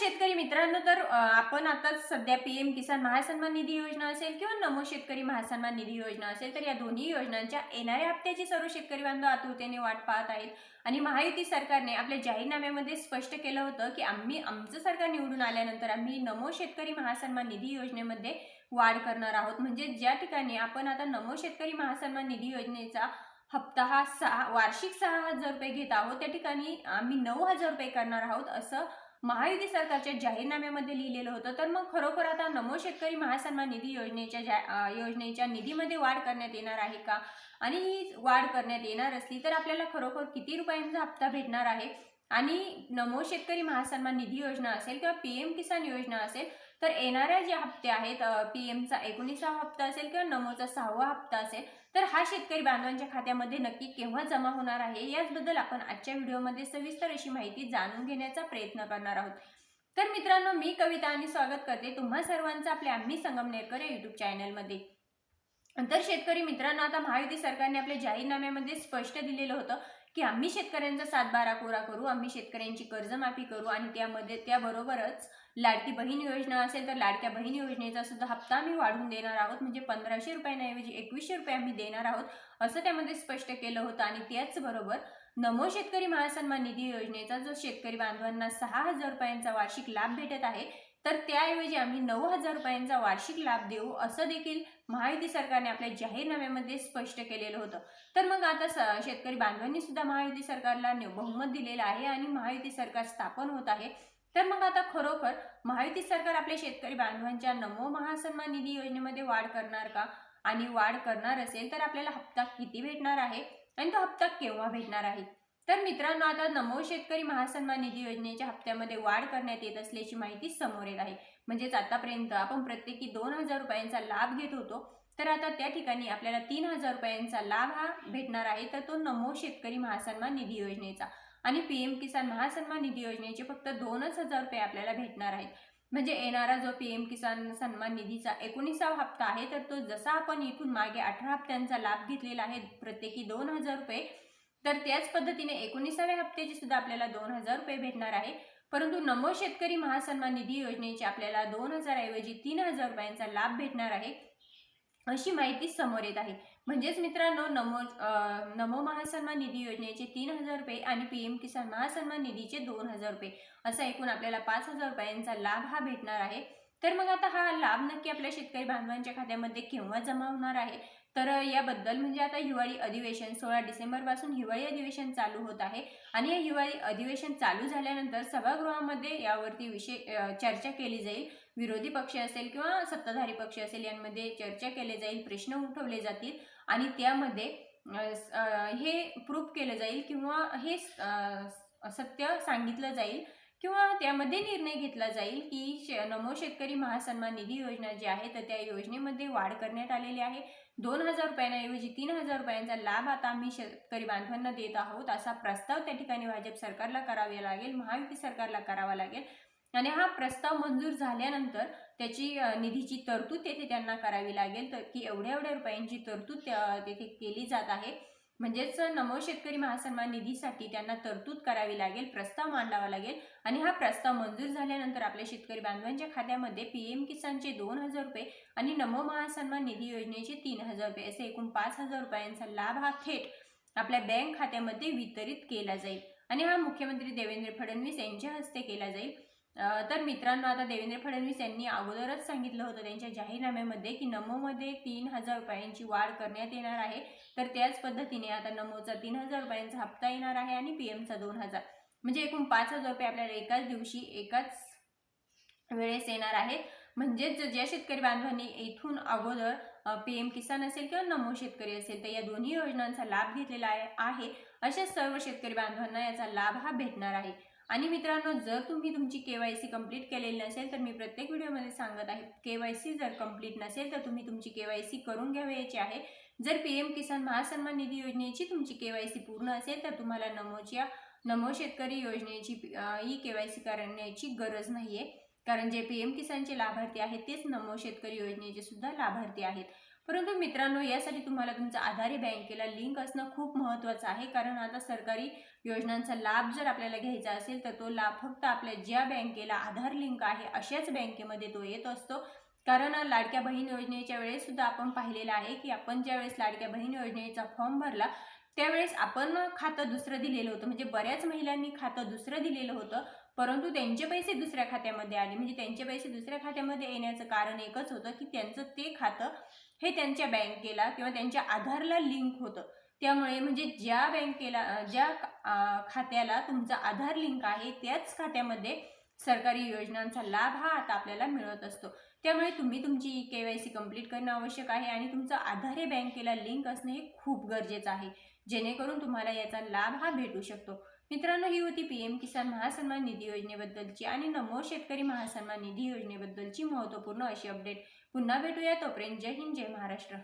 शेतकरी मित्रांनो तर आपण आता सध्या पीएम किसान महासन्मान निधी योजना असेल किंवा नमो शेतकरी महासन्मान निधी योजना असेल तर या दोन्ही योजनांच्या येणाऱ्या हप्त्याची सर्व शेतकरी बांधव आतुरतेने वाट पाहत आहेत. आणि महायुती सरकारने आपल्या जाहीरनाम्यामध्ये स्पष्ट केलं होतं की आम्ही आमचं सरकार निवडून आल्यानंतर आम्ही नमो शेतकरी महासन्मान निधी योजनेमध्ये वाढ करणार आहोत. म्हणजे ज्या ठिकाणी आपण आता नमो शेतकरी महासन्मान निधी योजनेचा हप्ता हा सहा वार्षिक सहा हजार रुपये घेत आहोत त्या ठिकाणी आम्ही नऊ हजार रुपये करणार आहोत असं महायुती सरकारच्या जाहीरनाम्यामध्ये लिहिलेलं होतं. तर मग खरोखर आता नमो शेतकरी महासन्मान निधी योजनेच्या जा योजनेच्या निधीमध्ये वाढ करण्यात येणार आहे का? आणि ही वाढ करण्यात येणार असली तर आपल्याला खरोखर किती रुपयांचा हप्ता भेटणार आहे? आणि नमो शेतकरी महासन्मान निधी योजना असेल किंवा पी एम किसान योजना असेल तर येणाऱ्या जे हप्ते आहेत पी एमचा एकोणीसावा हप्ता असेल किंवा नमोचा सहावा हप्ता असेल तर हा शेतकरी बांधवांच्या खात्यामध्ये नक्की केव्हा जमा होणार आहे याचबद्दल आपण आजच्या व्हिडिओमध्ये सविस्तर अशी माहिती जाणून घेण्याचा प्रयत्न करणार आहोत. तर मित्रांनो मी कविता आणि स्वागत करते तुम्हा सर्वांचं आपल्या आम्ही संगमनेरकर या युट्यूब चॅनलमध्ये तर शेतकरी मित्रांनो आता महायुती सरकारने आपल्या जाहीरनाम्यामध्ये स्पष्ट दिलेलं होतं की आम्ही शेतकऱ्यांचा सातबारा कोरा करू आम्ही शेतकऱ्यांची कर्जमाफी करू आणि त्यामध्ये त्याबरोबरच लाडकी बहीण योजना असेल तर लाडक्या बहीण योजनेचा सुद्धा हप्ता आम्ही वाढवून देणार आहोत. म्हणजे पंधराशे रुपयांऐवजी एकवीसशे रुपये आम्ही देणार आहोत असं त्यामध्ये स्पष्ट केलं होतं. आणि त्याचबरोबर नमो शेतकरी महासन्मान निधी योजनेचा जो शेतकरी बांधवांना सहा हजार रुपयांचा वार्षिक लाभ भेटत आहे तर त्याऐवजी आम्ही नऊ हजार रुपयांचा वार्षिक लाभ देऊ असं देखील महायुती सरकारने आपल्या जाहीरनाम्यामध्ये स्पष्ट केलेलं होतं. तर मग आता शेतकरी बांधवांनी सुद्धा महायुती सरकारला बहुमत दिलेलं आहे आणि महायुती सरकार स्थापन होत आहे. तर मग आता खरोखर महायुती सरकार आपल्या शेतकरी बांधवांच्या नमो महासन्मान निधी योजनेमध्ये वाढ करणार का? आणि वाढ करणार असेल तर आपल्याला हप्ता किती भेटणार आहे? आणि तो हप्ता केव्हा भेटणार आहे? तर मित्रांनो आता नमो शेतकरी महासन्मान निधी योजनेच्या हप्त्यामध्ये वाढ करण्यात येत असल्याची माहिती समोर येत आहे. म्हणजेच आतापर्यंत आपण प्रत्येकी दोन हजार रुपयांचा लाभ घेत होतो. तर आता त्या ठिकाणी आपल्याला तीन हजार रुपयांचा लाभ हा भेटणार आहे. तर तो नमो शेतकरी महासन्मान निधी योजनेचा. आणि पी एम किसान महासन्मान निधी योजनेचे फक्त दोनच हजार रुपये आपल्याला भेटणार आहेत. म्हणजे येणारा जो पी एम किसान सन्मान निधीचा एकोणीसावा हप्ता आहे तर तो जसा आपण इथून मागे अठरा हप्त्यांचा लाभ घेतलेला आहे प्रत्येकी दोन हजार रुपये तर त्याच पद्धतीने एकोणीसाव्या हप्त्याची सुद्धा आपल्याला दोन हजार रुपये भेटणार आहे. परंतु नमो शेतकरी महासन्मान निधी योजनेचे आपल्याला दोन हजार ऐवजी तीन हजार रुपयांचा लाभ भेटणार आहे अशी माहिती समोर येत आहे. म्हणजेच मित्रांनो नमो नमो महासन्मान निधी योजनेचे तीन हजार रुपये आणि पी एम किसान महासन्मान निधीचे दोन हजार रुपये असा एकूण आपल्याला पाच हजार रुपयांचा लाभ हा भेटणार आहे. तर मग आता हा लाभ नक्की आपल्या शेतकरी बांधवांच्या खात्यामध्ये केव्हा जमा होणार आहे? तर याबद्दल म्हणजे आता हिवाळी अधिवेशन सोळा डिसेंबरपासून हिवाळी अधिवेशन चालू होत आहे. आणि या हिवाळी अधिवेशन चालू झाल्यानंतर सभागृहामध्ये यावरती विषय चर्चा केली जाईल. विरोधी पक्ष असेल किंवा सत्ताधारी पक्ष असेल यांमध्ये चर्चा केली जाईल प्रश्न उठवले जातील. आणि त्यामध्ये हे प्रूफ केलं जाईल किंवा हे सत्य सांगितलं जाईल. किंवा त्यामध्ये निर्णय घेतला जाईल की श नमो शेतकरी महासन्मान निधी योजना जी आहे तर त्या योजनेमध्ये वाढ करण्यात आलेली आहे. दोन हजार रुपयांऐवजी तीन हजार रुपयांचा लाभ आता आम्ही शेतकरी बांधवांना देत आहोत असा प्रस्ताव त्या ठिकाणी भाजप सरकारला करावा लागेल महायुती सरकारला करावा लागेल. आणि हा प्रस्ताव मंजूर झाल्यानंतर त्याची निधीची तरतूद तेथे त्यांना करावी लागेल तर की एवढ्या एवढ्या रुपयांची तरतूद त्या- तेथे केली जात आहे. म्हणजेच नमो शेतकरी महासन्मान निधीसाठी त्यांना तरतूद करावी लागेल प्रस्ताव मांडावा लागेल आणि हा प्रस्ताव मंजूर झाल्यानंतर आपल्या शेतकरी बांधवांच्या खात्यामध्ये पी एम किसानचे दोन हजार रुपये आणि नमो महासन्मान निधी योजनेचे तीन हजार रुपये असे एकूण पाच हजार रुपयांचा लाभ हा थेट आपल्या बँक खात्यामध्ये वितरित केला जाईल. आणि हा मुख्यमंत्री देवेंद्र फडणवीस यांच्या हस्ते केला जाईल. तर मित्रांनो आता देवेंद्र फडणवीस यांनी अगोदरच सांगितलं होतं त्यांच्या जाहीरनाम्यामध्ये की नमोमध्ये तीन हजार रुपयांची वाढ करण्यात येणार आहे. तर त्याच पद्धतीने आता नमोचा तीन हजार रुपयांचा हप्ता येणार आहे आणि पी एमचा दोन हजार. म्हणजे एकूण पाच हजार रुपये आपल्याला एकाच दिवशी एकाच वेळेस येणार आहे. म्हणजेच ज्या शेतकरी बांधवांनी इथून अगोदर पी एम किसान असेल किंवा नमो शेतकरी असेल तर या दोन्ही योजनांचा लाभ घेतलेला आहे आहे. अशा सर्व शेतकरी बांधवांना याचा लाभ हा भेटणार आहे. आणि मित्रांनो जर तुम्ही तुमची के वाय सी कंप्लीट केलेली नसेल तर मी प्रत्येक व्हिडिओमध्ये सांगत आहे के वाय सी जर कंप्लीट नसेल तर तुम्ही तुमची के वाय सी करून घ्यावयाची आहे. जर पी एम किसान महासन्मान निधी योजनेची तुमची के वाय सी पूर्ण असेल तर तुम्हाला नमोच्या नमो शेतकरी योजनेची ई ही के वाय सी करण्याची गरज नाही आहे कारण जे पी एम किसानचे लाभार्थी आहेत तेच नमो शेतकरी योजनेचे सुद्धा लाभार्थी आहेत. परंतु मित्रांनो यासाठी तुम्हाला तुमचा आधार बँकेला लिंक असणं खूप महत्त्वाचं आहे. कारण आता सरकारी योजनांचा लाभ जर आपल्याला घ्यायचा असेल तर तो लाभ फक्त आपल्या ज्या बँकेला आधार लिंक आहे अशाच बँकेमध्ये तो येत असतो. कारण लाडक्या बहीण योजनेच्या वेळेस सुद्धा आपण पाहिलेलं आहे की आपण ज्यावेळेस लाडक्या बहीण योजनेचा फॉर्म भरला त्यावेळेस आपण खातं दुसरं दिलेलं होतं. म्हणजे बऱ्याच महिलांनी खातं दुसरं दिलेलं होतं. परंतु त्यांचे पैसे दुसऱ्या खात्यामध्ये आले. म्हणजे त्यांचे पैसे दुसऱ्या खात्यामध्ये येण्याचं कारण एकच होतं की त्यांचं ते खातं हे त्यांच्या बँकेला किंवा त्यांच्या आधारला लिंक होतं. त्यामुळे म्हणजे ज्या बँकेला ज्या खात्याला तुमचा आधार लिंक आहे त्याच खात्यामध्ये सरकारी योजनांचा लाभ हा आता आपल्याला मिळत असतो. त्यामुळे तुम्ही तुमची के वाय सी कंप्लीट करणं आवश्यक आहे आणि तुमचं आधार हे बँकेला लिंक असणं हे खूप गरजेचं आहे. जेणेकरून तुम्हाला याचा लाभ हा भेटू शकतो. मित्रांनो ही होती पी एम किसान महासन्मान निधी योजनेबद्दलची आणि नमो शेतकरी महासन्मान निधी योजनेबद्दलची महत्त्वपूर्ण अशी अपडेट. पुन्हा भेटूया तोपर्यंत जय हिंद जय महाराष्ट्र.